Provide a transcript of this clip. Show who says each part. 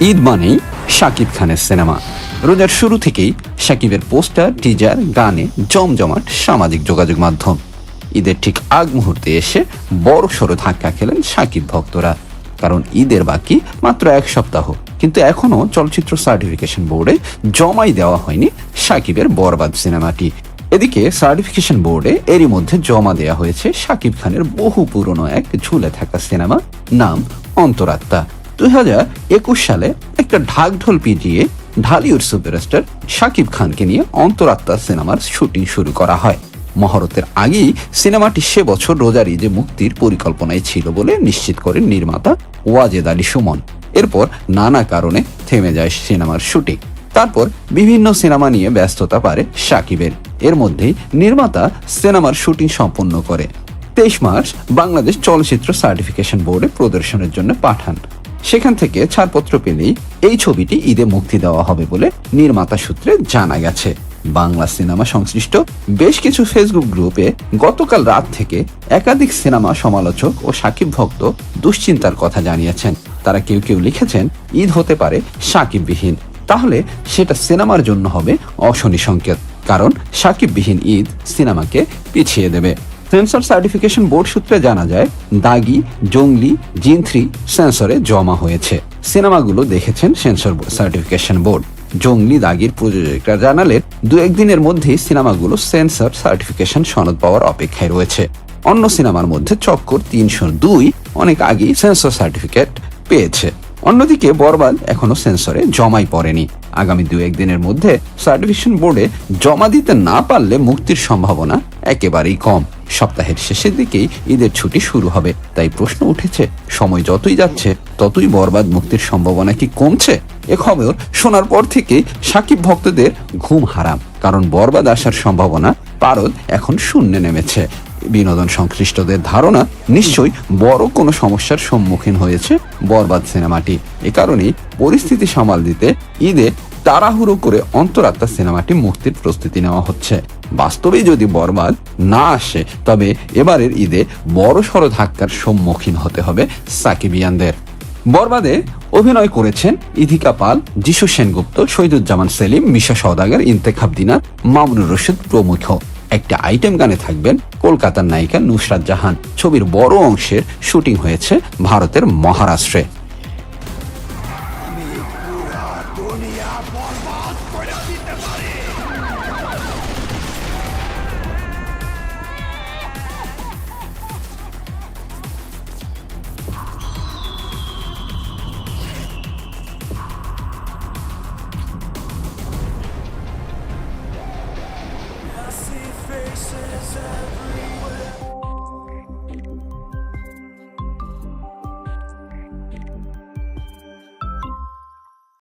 Speaker 1: ঈদ মানেই শাকিব খানের সিনেমা। রোজার শুরু থেকেই শাকিবের পোস্টার, টিজার, গানে জমজমাট সামাজিক যোগাযোগ মাধ্যম। ঈদের ঠিক আগ মুহূর্তে এসে বড় সড়ো ধাক্কা খেলেন শাকিব ভক্তরা। কারণ ঈদের বাকি মাত্র এক সপ্তাহ। কিন্তু এখনও চলচ্চিত্র সার্টিফিকেশন বোর্ডে জমাই দেওয়া হয়নি শাকিবের বরবাদ সিনেমাটি। এদিকে সার্টিফিকেশন বোর্ডে এরই মধ্যে জমা দেওয়া হয়েছে শাকিব খানের বহু পুরনো এক ঝুলে থাকা সিনেমা, নাম অন্তরাত্মা। দুই হাজার একুশ সালে একটা ঢাক ঢোল পিটিয়ে ঢালিউড সুপারস্টার শাকিব খানকে নিয়ে অন্তরাত্মা সিনেমার শুটিং শুরু করা হয়। মহরতের আগেই সিনেমাটি সে বছর রোজার ঈদে মুক্তির পরিকল্পনায় ছিল বলে নিশ্চিত করেন নির্মাতা ওয়াজেদ আলী সুমন। এরপর নানা কারণে থেমে যায় সিনেমার শুটিং। তারপর বিভিন্ন সিনেমা নিয়ে ব্যস্ততা পারে সাকিবের এর মধ্যেই নির্মাতা সিনেমার শুটিং সম্পন্ন করে। তেইশ মার্চ বাংলাদেশ চলচ্চিত্র সার্টিফিকেশন বোর্ডে প্রদর্শনের জন্য পাঠান। সেখান থেকে ছাড়পত্র পেলেই এই ছবিটি ঈদে মুক্তি দেওয়া হবে বলে নির্মাতা সূত্রে জানা গেছে। বাংলা সিনেমা সংশ্লিষ্ট বেশ কিছু ফেসবুক গ্রুপে গতকাল রাত থেকে একাধিক সিনেমা সমালোচক ও সাকিব ভক্ত দুশ্চিন্তার কথা জানিয়েছেন। তারা কেউ কেউ লিখেছেন, ঈদ হতে পারে সাকিববিহীন। তাহলে সেটা সিনেমার জন্য হবে অশনি সংকেত, কারণ সাকিববিহীন ঈদ সিনেমাকে পিছিয়ে দেবে। সেন্সর সার্টিফিকেশন বোর্ড সূত্রে জানা যায়, দাগি, জঙ্গলি জিন থ্রি সেন্সরে জমা হয়েছে। সিনেমাগুলো দেখেছেন সেন্সর সার্টিফিকেশন বোর্ড। জঙ্গলি দাগির প্রযোজকরা জানালেন, দু একদিনের মধ্যেই সিনেমাগুলো সেন্সর সার্টিফিকেশন সনদ পাওয়ার অপেক্ষায় রয়েছে। অন্য সিনেমার মধ্যে চক্কর তিনশো দুই অনেক আগেই সেন্সর সার্টিফিকেট পেয়েছে। অন্যদিকে বরবাদ এখনও সেন্সরে জমাই পড়েনি। আগামী দু একদিনের মধ্যে সার্টিফিকেশন বোর্ডে জমা দিতে না পারলে মুক্তির সম্ভাবনা একেবারেই কম। সপ্তাহের শেষের দিকেই ঈদের ছুটি শুরু হবে, তাই প্রশ্ন উঠেছে, সময় যতই যাচ্ছে, ততই বরবাদ মুক্তির সম্ভাবনা কি কমছে? এ খবর শোনার পর থেকে সাকিব ভক্তদের ঘুম হারাম, কারণ বরবাদ আসার সম্ভাবনা পারদ এখন শূন্যে নেমেছে। বিনোদন সংশ্লিষ্টদের ধারণা, নিশ্চয়ই বড় কোনো সমস্যার সম্মুখীন হয়েছে বরবাদ সিনেমাটি। এ কারণেই পরিস্থিতি সামাল দিতে ঈদে তাড়াহুড়ো করে অন্তরাত্মা সিনেমাটি মুক্তির প্রস্তুতি নেওয়া হচ্ছে। বাস্তবেই যদি বরবাদ না আসে, তবে এবারের ঈদে বড় সড় ধাক্কার সম্মুখীন হতে হবে সাকিবিয়ানদের। বরবাদে অভিনয় করেছেন ইধিকা পাল, যিশু সেনগুপ্ত, শহীদুজ্জামান সেলিম, মিশা সওদাগর, ইন্তেখাব দিনা মামুনুর রশিদ প্রমুখ। একটা আইটেম গানে থাকবেন, কলকাতার নায়িকা নুসরাত জাহান। ছবির বড় অংশের শুটিং হয়েছে ভারতের মহারাষ্ট্রে।
Speaker 2: I see faces uh,